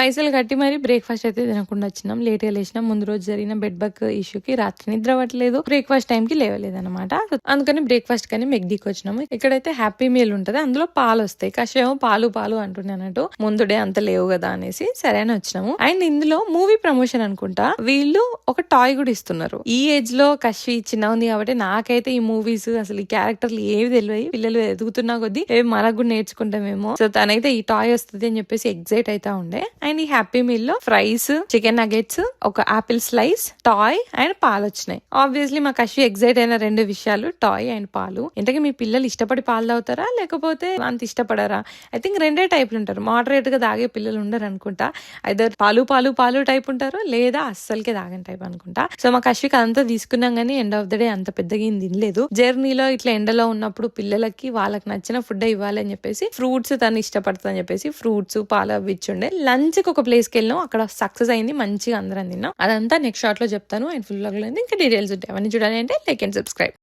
పైసలు కట్టి మరి బ్రేక్ఫాస్ట్ అయితే తినకుండా వచ్చినాం. లేట్గా లేచినాం. ముందు రోజు జరిగిన బెడ్ బగ్ ఇష్యూకి రాత్రి నిద్ర అవ్వట్లేదు బ్రేక్ఫాస్ట్ టైంకి లేవలేదు అనమాట అందుకని బ్రేక్ఫాస్ట్ కానీ మెగ్డీకి వచ్చినాము. ఇక్కడైతే హ్యాపీ మీల్ ఉంటది. అందులో పాలు వస్తాయి. కషేమో పాలు పాలు అంటున్నానట్టు ముందు డే అంత లేవు కదా అనేసి సరే అని వచ్చినాము. అండ్ ఇందులో మూవీ ప్రమోషన్ అనుకుంటా. వీళ్ళు ఒక టాయ్ కూడా ఇస్తున్నారు. ఈ ఏజ్లో కషి చిన్న ఉంది కాబట్టి నాకైతే ఈ మూవీస్ అసలు ఈ క్యారెక్టర్లు ఏవి తెలియదు పిల్లలు ఎదుగుతున్నా కొద్దీ ఏవి మనకు కూడా నేర్చుకుంటామేమో. సో తనైతే ఈ టాయ్ వస్తుంది అని చెప్పేసి ఎగ్జైట్ అయితే ఉండే. అండ్ ఈ హ్యాపీ మీల్లో ఫ్రైస్ చికెన్ నగెట్స్ ఒక ఆపిల్ స్లైస్ టాయ్ అండ్ పాలు వచ్చినాయి. ఆబ్వియస్లీ మా అశ్వి ఎగ్జైట్ అయిన రెండు విషయాలు టాయ్ అండ్ పాలు. ఇంతకీ మీ పిల్లలు ఇష్టపడి పాలు తాగుతారా? లేకపోతే అంత ఇష్టపడారా? ఐ థింక్ రెండే టైప్లు ఉంటారు. మోడరేట్గా తాగే పిల్లలు ఉండరు అనుకుంటా. ఐదర్ పాలు పాలు పాలు టైప్ ఉంటారు లేదా అస్సలకే తాగని టైప్ అనుకుంటా. సో మా అశ్విక్ అంతా తీసుకున్నాం కానీ ఎండ్ ఆఫ్ ద డే అంత పెద్దగా ఏం తినలేదు. జర్నీలో ఇట్లా ఎండలో ఉన్నప్పుడు పిల్లలకి వాళ్ళకి నచ్చిన ఫుడ్ ఇవ్వాలి అని చెప్పేసి ఫ్రూట్స్ తను ఇష్టపడుతుంది అని చెప్పేసి ఫ్రూట్స్ పాలు అవి ఇచ్చుండే లంచ్ కి ఒక ప్లేస్కి వెళ్ళాం అక్కడ సక్సెస్ అయింది. మంచిగా అందరం తిన్నాం. అదంతా నెక్స్ట్ షార్ట్లో చెప్తాను. అండ్ ఫుల్ ఇంకా డీటెయిల్స్ ఉంటాయి. అవన్నీ చూడాలి అంటే లైక్ అండ్ సబ్స్క్రైబ్